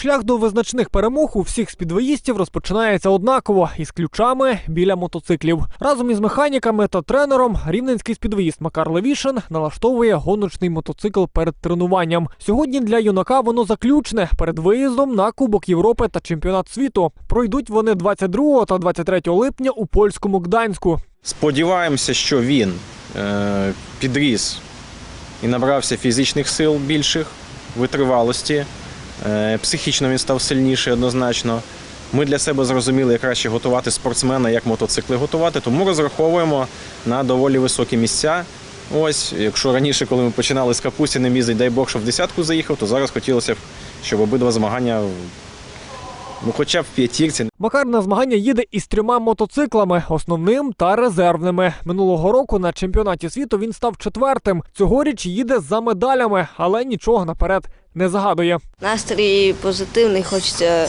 Шлях до визначних перемог у всіх спідвоїстів розпочинається однаково із ключами біля мотоциклів. Разом із механіками та тренером рівненський спідвоїст Макар Левішин налаштовує гоночний мотоцикл перед тренуванням. Сьогодні для юнака воно заключне перед виїздом на Кубок Європи та чемпіонат світу. Пройдуть вони 22 та 23 липня у польському Гданську. Сподіваємося, що він е, підріс і набрався фізичних сил більших, витривалості. Е, психічно він став сильніший однозначно. Ми для себе зрозуміли, як краще готувати спортсмена, як мотоцикли готувати, тому розраховуємо на доволі високі місця. Ось, якщо раніше, коли ми починали з Капустіним їздити, дай Бог, щоб в десятку заїхав, то зараз хотілося б, щоб обидва змагання, ну, хоча б в п'ятірці, Макар на змагання їде із трьома мотоциклами, основним та резервними. Минулого року на чемпіонаті світу він став четвертим. Цьогоріч їде за медалями, але нічого наперед не загадує. Настрій позитивний, хочеться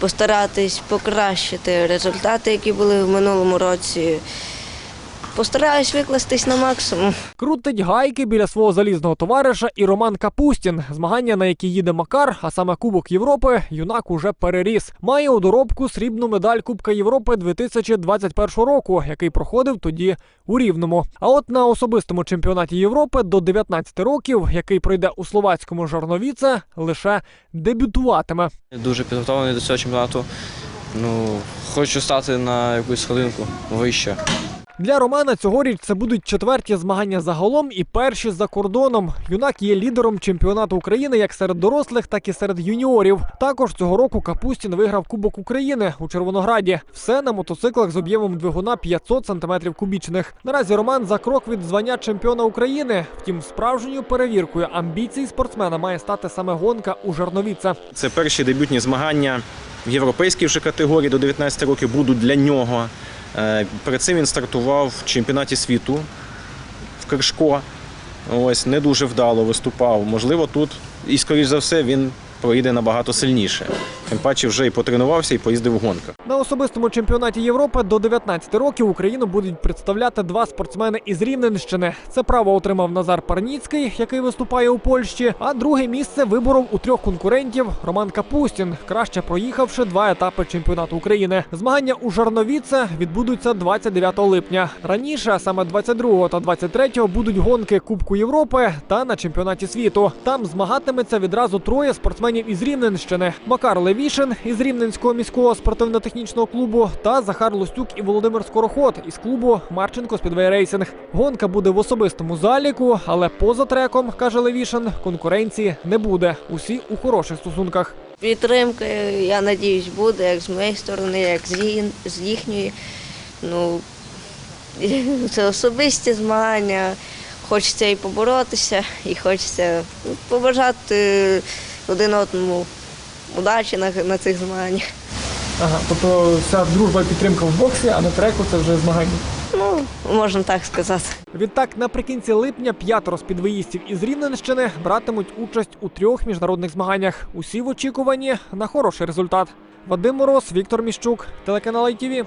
постаратись покращити результати, які були в минулому році. Постараюсь викластись на максимум. Крутить гайки біля свого залізного товариша і Роман Капустін. Змагання, на які їде Макар, а саме Кубок Європи, юнак уже переріс. Має у доробку срібну медаль Кубка Європи 2021 року, який проходив тоді у Рівному. А от на особистому чемпіонаті Європи до 19 років, який пройде у словацькому Жарновіце, лише дебютуватиме. Дуже підготовлений до цього чемпіонату. Ну, хочу стати на якусь хвилинку вище. Для Романа цьогоріч це будуть четверті змагання загалом і перші за кордоном. Юнак є лідером чемпіонату України як серед дорослих, так і серед юніорів. Також цього року Капустін виграв Кубок України у Червонограді. Все на мотоциклах з об'ємом двигуна 500 см кубічних. Наразі Роман за крок від звання чемпіона України. Втім, справжньою перевіркою амбіцій спортсмена має стати саме гонка у Жарновіце. Це перші дебютні змагання в європейській вже категорії до 19 років будуть для нього. Е, Перед цим він стартував в чемпіонаті світу в Кришко. Ось не дуже вдало виступав. Можливо, тут і, скоріш за все, він проїде набагато сильніше. Тим паче вже і потренувався, і поїздив в гонках. На особистому чемпіонаті Європи до 19 років Україну будуть представляти два спортсмени із Рівненщини. Це право отримав Назар Парніцький, який виступає у Польщі. А друге місце виборов у трьох конкурентів Роман Капустін, краще проїхавши два етапи чемпіонату України. Змагання у Жарновіце відбудуться 29 липня. Раніше, а саме 22 та 23 будуть гонки Кубку Європи та на чемпіонаті світу. Там змагатиметься відразу троє спортсменів із Рівненщини: Макар Левішин із Рівненського міського спортивно-технічного клубу та Захар Лостюк і Володимир Скороход із клубу Марченко Спідвей Рейсинг. Гонка буде в особистому заліку, але поза треком, каже Левішин, конкуренції не буде. Усі у хороших стосунках. Підтримка, я надіюсь, буде як з моєї сторони, як з, їхньої. Ну, це особисті змагання. Хочеться і поборотися, і хочеться ну, побажати один одному удачі на, на цих змаганнях. Ага, тобто вся дружба і підтримка в боксі, а на треку це вже змагання. Ну, можна так сказати. Відтак, наприкінці липня п'ятеро спідвоїстів із Рівненщини братимуть участь у трьох міжнародних змаганнях. Усі в очікуванні на хороший результат. Вадим Мороз, Віктор Міщук, телеканал ITV.